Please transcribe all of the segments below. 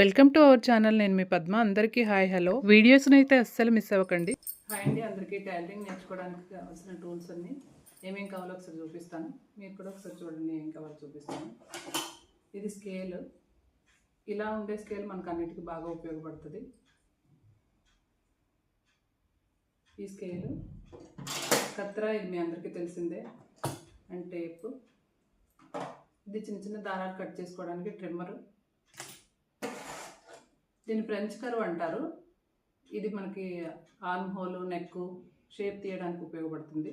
Welcome to our channel నేను మీ పద్మ. అందరికీ hi hello. వీడియోస్ని అయితే అస్సలు మిస్ అవ్వకండి. హాయ్ అండి అందరికీ టైలరింగ్ నేర్చుకోవడానికి కావాల్సిన టూల్స్ అన్నీ. ఏమేమి కావాలో ఒకసారి చూపిస్తాను. మీరు కూడా ఒకసారి చూడండి ఏం కావాలో చూపిస్తాను. ఇది స్కేల్. ఇలా ఉండే స్కేల్ మనకు అన్నిటికీ బాగా ఉపయోగపడుతుంది. ఈ స్కేలు. కత్రా ఇది మీ అందరికీ తెలిసిందే. And tape. ఇది చిన్న చిన్న దారాలు కట్ చేసుకోవడానికి ట్రిమ్మరు. దీన్ని ఫ్రెంచ్ కర్వ్ అంటారు. ఇది మనకి ఆర్మ్ హోల్ నెక్ షేప్ తీయడానికి ఉపయోగపడుతుంది.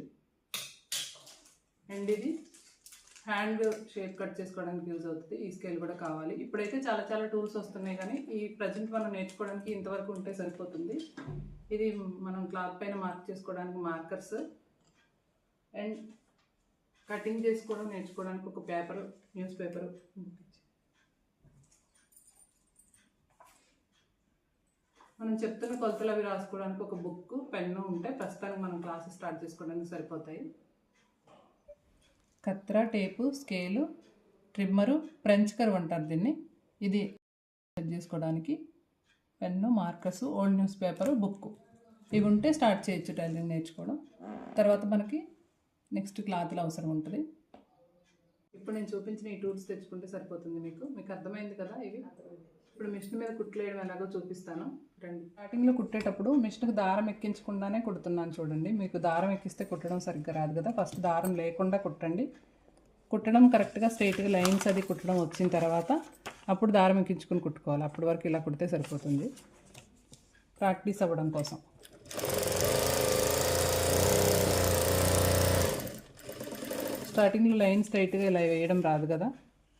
అండ్ ఇది హ్యాండ్ షేప్ కట్ చేసుకోవడానికి యూజ్ అవుతుంది. ఈ స్కేల్ కూడా కావాలి. ఇప్పుడైతే చాలా చాలా టూల్స్ వస్తున్నాయి కానీ ఈ ప్రజెంట్ మనం నేర్చుకోవడానికి ఇంతవరకు ఉంటే సరిపోతుంది. ఇది మనం క్లాత్ పైన మార్క్ చేసుకోవడానికి మార్కర్స్. అండ్ కటింగ్ చేసుకోవడం నేర్చుకోవడానికి ఒక పేపర్ న్యూస్ పేపర్. మనం చెప్తున్న కొలతలు అవి రాసుకోవడానికి ఒక బుక్ పెన్ను ఉంటే ప్రస్తుతానికి మనం క్లాసెస్ స్టార్ట్ చేసుకోవడానికి సరిపోతాయి. కత్ర tape scale trimmer French curve అంటారు దీన్ని. ఇది సెట్ చేసుకోవడానికి pen markers old news paper book ఇవి ఉంటే స్టార్ట్ చేయొచ్చు టైలరింగ్ నేర్చుకోవడం. తర్వాత మనకి నెక్స్ట్ క్లాత్లు అవసరం ఉంటుంది. ఇప్పుడు నేను చూపించిన ఈ టూల్స్ తెచ్చుకుంటే సరిపోతుంది మీకు. మీకు అర్థమైంది కదా ఇవి? ఇప్పుడు మిషన్ మీద కుట్లేయడం ఎలాగో చూపిస్తాను. రండి. స్టార్టింగ్లో కుట్టేటప్పుడు మిషన్కి దారం ఎక్కించకుండానే కుడుతున్నాను చూడండి. మీకు దారం ఎక్కిస్తే కుట్టడం సరిగ్గా రాదు కదా. ఫస్ట్ దారం లేకుండా కుట్టండి. కుట్టడం కరెక్ట్గా స్ట్రైట్గా లైన్స్ అది కుట్టడం వచ్చిన తర్వాత అప్పుడు దారం ఎక్కించుకుని కుట్టుకోవాలి. అప్పటి వరకు ఇలా కుడితే సరిపోతుంది. ప్రాక్టీస్ అవ్వడం కోసం. స్టార్టింగ్లో లైన్ స్ట్రైట్గా ఇలా వేయడం రాదు కదా.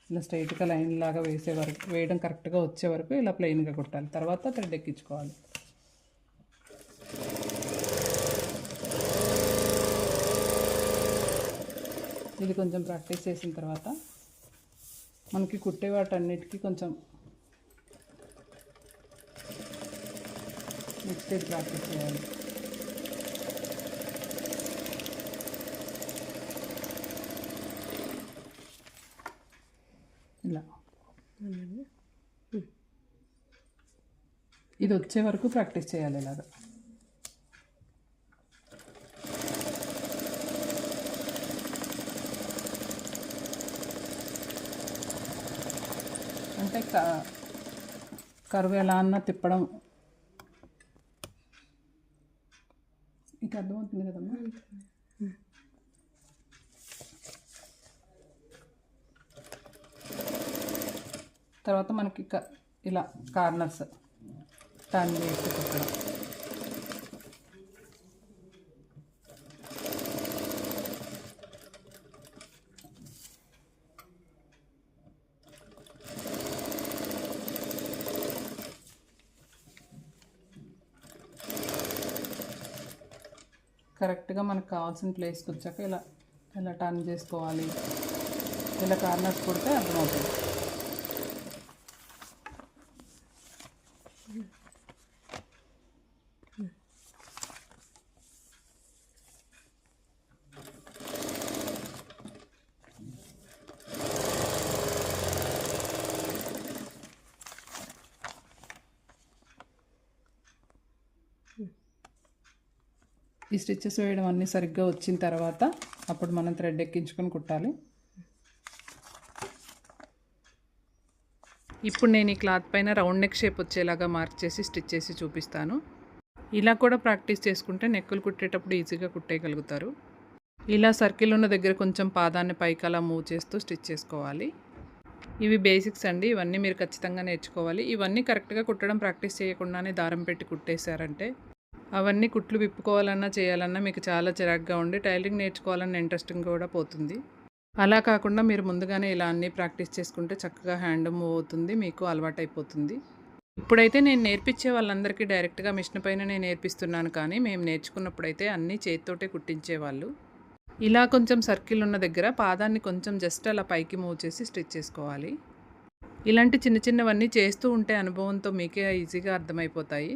ఇలా స్ట్రైట్గా లైన్ లాగా వేసే వరకు వేయడం కరెక్ట్గా వచ్చే వరకు ఇలా ప్లెయిన్గా కుట్టాలి. తర్వాత థ్రెడ్ ఎక్కించుకోవాలి. ఇది కొంచెం ప్రాక్టీస్ చేసిన తర్వాత మనకి కుట్టే వాటన్నిటికీ కొంచెం నెక్స్ట్ ఇది ప్రాక్టీస్ చేయాలి ఇలా ఇది వచ్చే వరకు ప్రాక్టీస్ చేయాలి ఇలాగా. అంటే క- కరువు ఎలా అన్నా తిప్పడం. మీకు అర్థమవుతుంది కదమ్మా? తర్వాత మనకి ఇలా కార్నర్స్. టర్న్ చేసి కుట్టడం కరెక్ట్గా మనకు కావాల్సిన ప్లేస్కి వచ్చాక ఇలా ఇలా టర్న్ చేసుకోవాలి. ఇలా కార్నర్స్ కుడితే అర్థమవుతుంది. ఈ స్టిచ్చెస్ వేయడం అన్నీ సరిగ్గా వచ్చిన తర్వాత అప్పుడు మనం థ్రెడ్ ఎక్కించుకొని కుట్టాలి. ఇప్పుడు నేను ఈ క్లాత్ పైన రౌండ్ నెక్ షేప్ వచ్చేలాగా మార్క్ చేసి స్టిచ్ చేసి చూపిస్తాను. ఇలా కూడా ప్రాక్టీస్ చేసుకుంటే నెక్కులు కుట్టేటప్పుడు ఈజీగా కుట్టేయగలుగుతారు. ఇలా సర్కిల్ ఉన్న దగ్గర కొంచెం పాదాన్ని పైకి అలా మూవ్ చేస్తూ స్టిచ్ చేసుకోవాలి. ఇవి బేసిక్స్ అండి. ఇవన్నీ మీరు ఖచ్చితంగా నేర్చుకోవాలి. ఇవన్నీ కరెక్ట్గా కుట్టడం ప్రాక్టీస్ చేయకుండానే దారం పెట్టి కుట్టేశారంటే అవన్నీ కుట్లు విప్పుకోవాలన్నా చేయాలన్నా మీకు చాలా చిరాగ్గా ఉండి టైలరింగ్ నేర్చుకోవాలన్న ఇంట్రెస్టింగ్ కూడా పోతుంది. అలా కాకుండా మీరు ముందుగానే ఇలా అన్నీ ప్రాక్టీస్ చేసుకుంటే చక్కగా హ్యాండ్ మూవ్ అవుతుంది మీకు అలవాటు అయిపోతుంది ఇప్పుడైతే నేను నేర్పించే వాళ్ళందరికీ డైరెక్ట్గా మిషన్ పైన నేను నేర్పిస్తున్నాను కానీ మేము నేర్చుకున్నప్పుడైతే అన్నీ చేతితోటే కుట్టించేవాళ్ళు ఇలా కొంచెం సర్కిల్ ఉన్న దగ్గర పాదాన్ని కొంచెం జస్ట్ అలా పైకి మూవ్ చేసి స్టిచ్ చేసుకోవాలి. ఇలాంటి చిన్న చిన్నవన్నీ చేస్తూ ఉంటే అనుభవంతో మీకే ఈజీగా అర్థమైపోతాయి.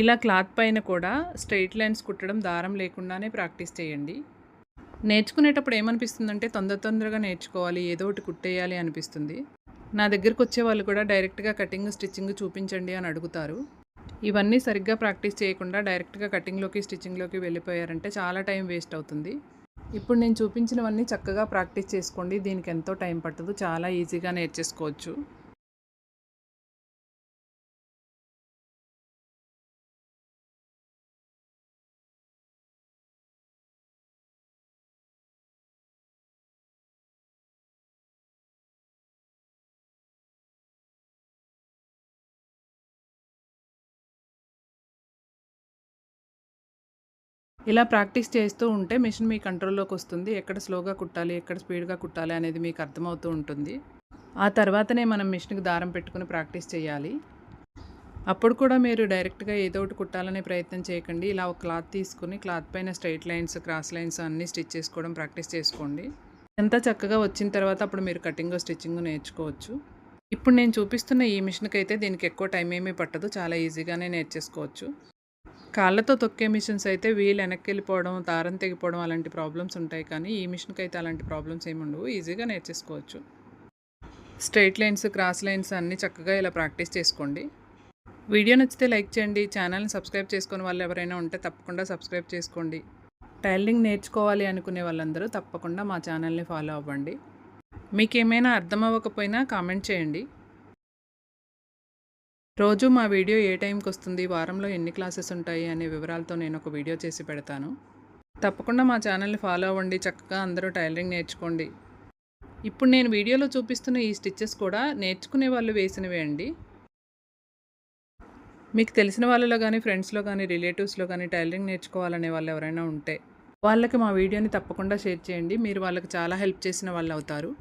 ఇలా క్లాత్ పైన కూడా స్ట్రైట్ లైన్స్ కుట్టడం దారం లేకుండానే ప్రాక్టీస్ చేయండి. నేర్చుకునేటప్పుడు ఏమనిపిస్తుందంటే తొందర తొందరగా నేర్చుకోవాలి ఏదో ఒకటి కుట్టేయాలి అనిపిస్తుంది. నా దగ్గరకు వచ్చే వాళ్ళు కూడా డైరెక్ట్గా కటింగ్ స్టిచ్చింగ్ చూపించండి అని అడుగుతారు. ఇవన్నీ సరిగ్గా ప్రాక్టీస్ చేయకుండా డైరెక్ట్గా కటింగ్లోకి స్టిచ్చింగ్లోకి వెళ్ళిపోయారంటే చాలా టైం వేస్ట్ అవుతుంది. ఇప్పుడు నేను చూపించినవన్నీ చక్కగా ప్రాక్టీస్ చేసుకోండి దీనికి ఎంతో టైం పట్టదు చాలా ఈజీగా నేర్చేసుకోవచ్చు. ఇలా ప్రాక్టీస్ చేస్తూ ఉంటే మిషన్ మీ కంట్రోల్లోకి వస్తుంది. ఎక్కడ స్లోగా కుట్టాలి ఎక్కడ స్పీడ్గా కుట్టాలి అనేది మీకు అర్థమవుతూ ఉంటుంది. ఆ తర్వాతనే మనం మిషన్కి దారం పెట్టుకుని ప్రాక్టీస్ చేయాలి. అప్పుడు కూడా మీరు డైరెక్ట్గా ఏదో ఒకటి కుట్టాలనే ప్రయత్నం చేయకండి. ఇలా ఒక క్లాత్ తీసుకుని క్లాత్ పైన స్ట్రైట్ లైన్స్ క్రాస్ లైన్స్ అన్నీ స్టిచ్ చేసుకోవడం ప్రాక్టీస్ చేసుకోండి. ఎంత చక్కగా వచ్చిన తర్వాత అప్పుడు మీరు కటింగ్ స్టిచ్చింగ్ నేర్చుకోవచ్చు. ఇప్పుడు నేను చూపిస్తున్న ఈ మిషన్కి అయితే దీనికి ఎక్కువ టైం ఏమీ పట్టదు. చాలా ఈజీగానే నేర్చేసుకోవచ్చు. కాళ్ళతో తొక్కే మిషన్స్ అయితే వీల్ వెనక్కి వెళ్ళిపోవడం దారం తెగిపోవడం అలాంటి ప్రాబ్లమ్స్ ఉంటాయి. కానీ ఈ మిషన్కి అయితే అలాంటి ప్రాబ్లమ్స్ ఏమి ఉండవు. ఈజీగా నేర్చేసుకోవచ్చు. స్ట్రైట్ లైన్స్ క్రాస్ లైన్స్ అన్నీ చక్కగా ఇలా ప్రాక్టీస్ చేసుకోండి. వీడియో నచ్చితే లైక్ చేయండి. ఛానల్ని సబ్స్క్రైబ్ చేసుకునే వాళ్ళు ఎవరైనా ఉంటే తప్పకుండా సబ్స్క్రైబ్ చేసుకోండి. టైలరింగ్ నేర్చుకోవాలి అనుకునే వాళ్ళందరూ తప్పకుండా మా ఛానల్ని ఫాలో అవ్వండి. మీకు ఏమైనా అర్థం అవ్వకపోయినా కామెంట్ చేయండి. రోజు మా వీడియో ఏ టైంకి వస్తుంది వారంలో ఎన్ని క్లాసెస్ ఉంటాయి అనే వివరాలతో నేను ఒక వీడియో చేసి పెడతాను. తప్పకుండా మా ఛానల్ని ఫాలో అవ్వండి చక్కగా అందరూ టైలరింగ్ నేర్చుకోండి. ఇప్పుడు నేను వీడియోలో చూపిస్తున్న ఈ స్టిచ్చెస్ కూడా నేర్చుకునే వాళ్ళు వేసినవే అండి. మీకు తెలిసిన వాళ్ళలో కానీ ఫ్రెండ్స్లో కానీ రిలేటివ్స్లో కానీ టైలరింగ్ నేర్చుకోవాలనే వాళ్ళు ఎవరైనా ఉంటే వాళ్ళకి మా వీడియోని తప్పకుండా షేర్ చేయండి. మీరు వాళ్ళకి చాలా హెల్ప్ చేసిన వాళ్ళు అవుతారు.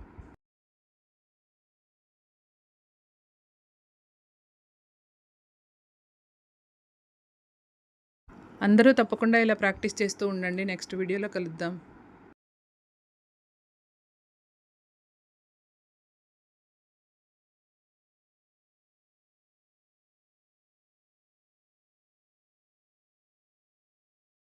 అందరూ తప్పకుండా ఇలా ప్రాక్టీస్ చేస్తూ ఉండండి. నెక్స్ట్ వీడియోలో కలుద్దాం.